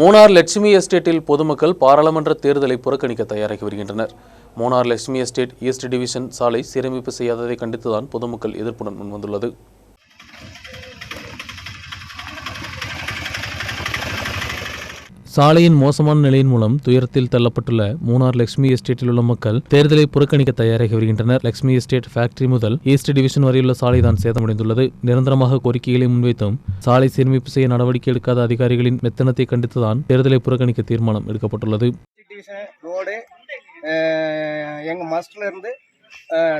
மூணார் லட்சுமி எஸ்டேட்டில் பொதுமக்கள் பாராளுமன்ற தேர்தலை புறக்கணிக்க தயாராகி வருகின்றனர். Munnar Lakshmi estate east division சாலை சீரமைப்பு செய்யாததை கண்டித்துதான் பொதுமக்கள் எதிர்ப்புடன் முன்வந்துள்ளது. சாலையின் மோசமான நிலையின் மூலம் துயரத்தில் தள்ளப்பட்டுள்ள மூணார் லட்சுமி எஸ்டேட்டில் உள்ள மக்கள் தேர்தலை புறக்கணிக்க தயாராகி வருகின்றனர். லட்சுமி எஸ்டேட் ஃபேக்டரி முதல் ஈஸ்ட் டிவிஷன் வரையுள்ள சாலைதான் சேதமடைந்துள்ளது. நிரந்தரமாக கோரிக்கைகளை முன்வைத்தும் சாலை சீரமைப்பு செய்ய நடவடிக்கை எடுக்காத அதிகாரிகளின் மெத்தனத்தை கண்டித்துதான் தேர்தலை புறக்கணிக்க தீர்மானம் எடுக்கப்பட்டுள்ளது. டிவிஷன் ரோடு எங்கள் மஸ்டில் இருந்து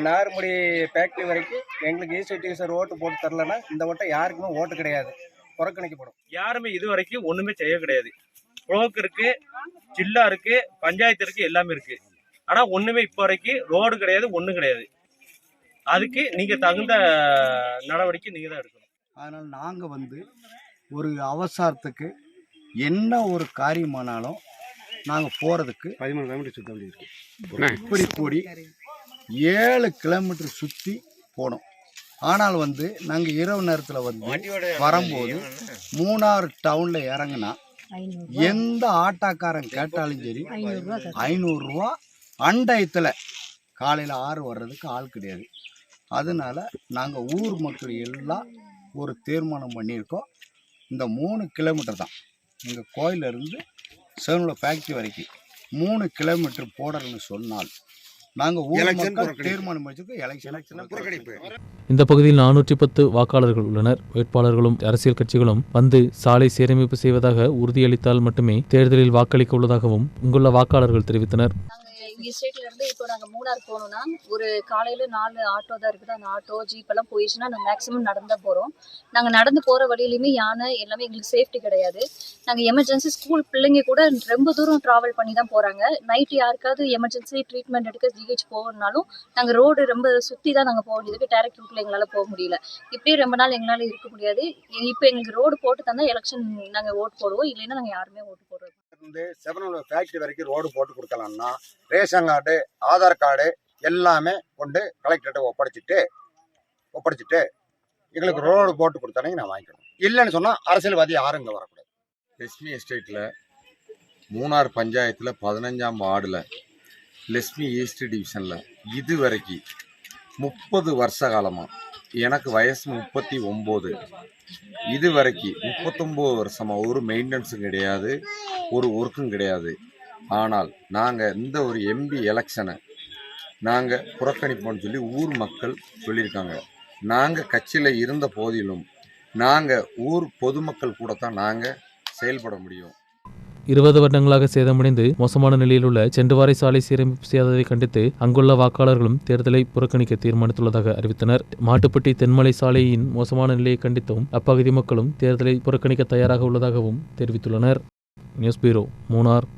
நார்முடி ஃபேக்ட்ரி வரைக்கும் எங்களுக்கு ஈஸ்ட் டிவிஷன் ஓட்டு போட்டு தரலன்னா இந்த ஓட்டை யாருக்குமே ஓட்டு கிடையாது. புறக்கணிக்கப்படும். யாருமே இது வரைக்கும் ஒண்ணுமே செய்ய கிடையாது. புரோக் இருக்கு ஜில்லா இருக்கு பஞ்சாயத்து இருக்கு எல்லாமே இருக்கு. ஆனா ஒண்ணுமே இப்ப வரைக்கும் ரோடு கிடையாது ஒண்ணும் கிடையாது. அதுக்கு நீங்க தகுந்த நடவடிக்கை நீங்க தான் எடுக்கணும். அதனால் நாங்கள் வந்து ஒரு அவசரத்துக்கு என்ன ஒரு காரியமானாலும் நாங்கள் போகிறதுக்கு பதிமூணு கிலோமீட்டர் சுத்த வேண்டியது இருக்கு. இப்படி கூடி ஏழு கிலோமீட்டர் சுற்றி போனோம். ஆனால் வந்து நாங்கள் இரவு நேரத்தில் வந்து வரும்போது மூணாறு டவுனில் இறங்குனா எந்த ஆட்டோக்காரன் கேட்டாலும் சரி ஐநூறுரூவா அண்டயத்தில். காலையில் ஆறு வர்றதுக்கு ஆள் கிடையாது. அதனால நாங்கள் ஊர் மக்கள் எல்லாம் ஒரு தீர்மானம் பண்ணியிருக்கோம். இந்த மூணு கிலோமீட்டர் தான். எங்கள் கோயிலிருந்து சேவனில் ஃபேக்ட்ரி வரைக்கும் மூணு கிலோமீட்டர் போடுறேன்னு சொன்னால் நாங்கள். தீர்மானம் இந்த பகுதியில் நானூற்றி பத்து வாக்காளர்கள் உள்ளனர். வேட்பாளர்களும் அரசியல் கட்சிகளும் வந்து சாலை சீரமைப்பு செய்வதாக உறுதியளித்தால் மட்டுமே தேர்தலில் வாக்களிக்க உள்ளதாகவும் இங்குள்ள வாக்காளர்கள் தெரிவித்தனர். நாங்கள் ஸ்டேட்ல இருந்து இப்போ நாங்கள் மூணார் போகணும்னா ஒரு காலையில் நாலு ஆட்டோ தான் இருக்குது. அந்த ஆட்டோ ஜீப் எல்லாம் போயிடுச்சுன்னா நாங்கள் மேக்ஸிமம் நடந்து தான் போகிறோம் நாங்கள் நடந்து போகிற வழியிலையுமே யானை எல்லாமே எங்களுக்கு சேஃப்டி கிடையாது. நாங்கள் எமர்ஜென்சி ஸ்கூல் பிள்ளைங்க கூட ரொம்ப தூரம் ட்ராவல் பண்ணி தான் போகிறாங்க நைட்டு யாருக்காவது எமர்ஜென்சி ட்ரீட்மெண்ட் எடுக்க ஜிஹெச் போகணும்னாலும் நாங்கள் ரோடு ரொம்ப சுற்றி தான் நாங்கள் போக வேண்டியது டேரக்ட் ரூட்ல எங்களால் போக முடியல. இப்படியே ரொம்ப நாள் எங்களால் இருக்க முடியாது. இப்போ எங்களுக்கு ரோடு போட்டு தந்தால் எலெக்ஷன் நாங்கள் ஓட்டு போடுவோம். இல்லைன்னா நாங்கள் யாருமே ஓட்டு போடுறோம் இருந்து செவனூர் ஃபேக்டரி வரைக்கும் ரோடு போட்டு கொடுக்கலாம்னா ரேஷன் கார்டு ஆதார் கார்டு எல்லாமே கொண்டு கலெக்டர்கிட்ட ஒப்படைச்சிட்டு ஒப்படைச்சிட்டு எங்களுக்கு ரோடு போட்டு கொடுத்தானே நான் வாங்கிக்கணும். இல்லைன்னு சொன்னால் அரசியல்வாதி யாரும் இங்கே வரக்கூடாது. லெஸ்மி எஸ்டேட்டில் மூணார் பஞ்சாயத்தில் பதினஞ்சாம் வார்டில் லெஸ்மி ஈஸ்ட் டிவிஷனில் இது வரைக்கும் முப்பது வருஷ காலமாக எனக்கு வயசு முப்பத்தி ஒம்பது. இது வரைக்கும் முப்பத்தொம்போது வருஷமாக ஒரு மெயின்டெனன்ஸும் கிடையாது ஒரு ஒர்க்கும் கிடையாது. ஆனால் நாங்கள் இந்த ஒரு எம்பி எலெக்ஷனை நாங்கள் புறக்கணிப்போம்னு சொல்லி ஊர் மக்கள் சொல்லியிருக்காங்க. நாங்கள் கட்சியில் இருந்த போதிலும் நாங்கள் ஊர் பொதுமக்கள் கூட தான் நாங்கள் செயல்பட முடியும். இருபது வருடங்களாக சேதமடைந்து மோசமான நிலையில் உள்ள செண்டுவாரை சாலை சீரமைப்பு செய்யாததை கண்டித்து அங்குள்ள வாக்காளர்களும் தேர்தலை புறக்கணிக்க தீர்மானித்துள்ளதாக அறிவித்தனர். மாட்டுப்பட்டி தென்மலை சாலையின் மோசமான நிலையை கண்டித்தும் அப்பகுதி மக்களும் தேர்தலை புறக்கணிக்க தயாராக உள்ளதாகவும் தெரிவித்துள்ளனர். News bureau Munnar.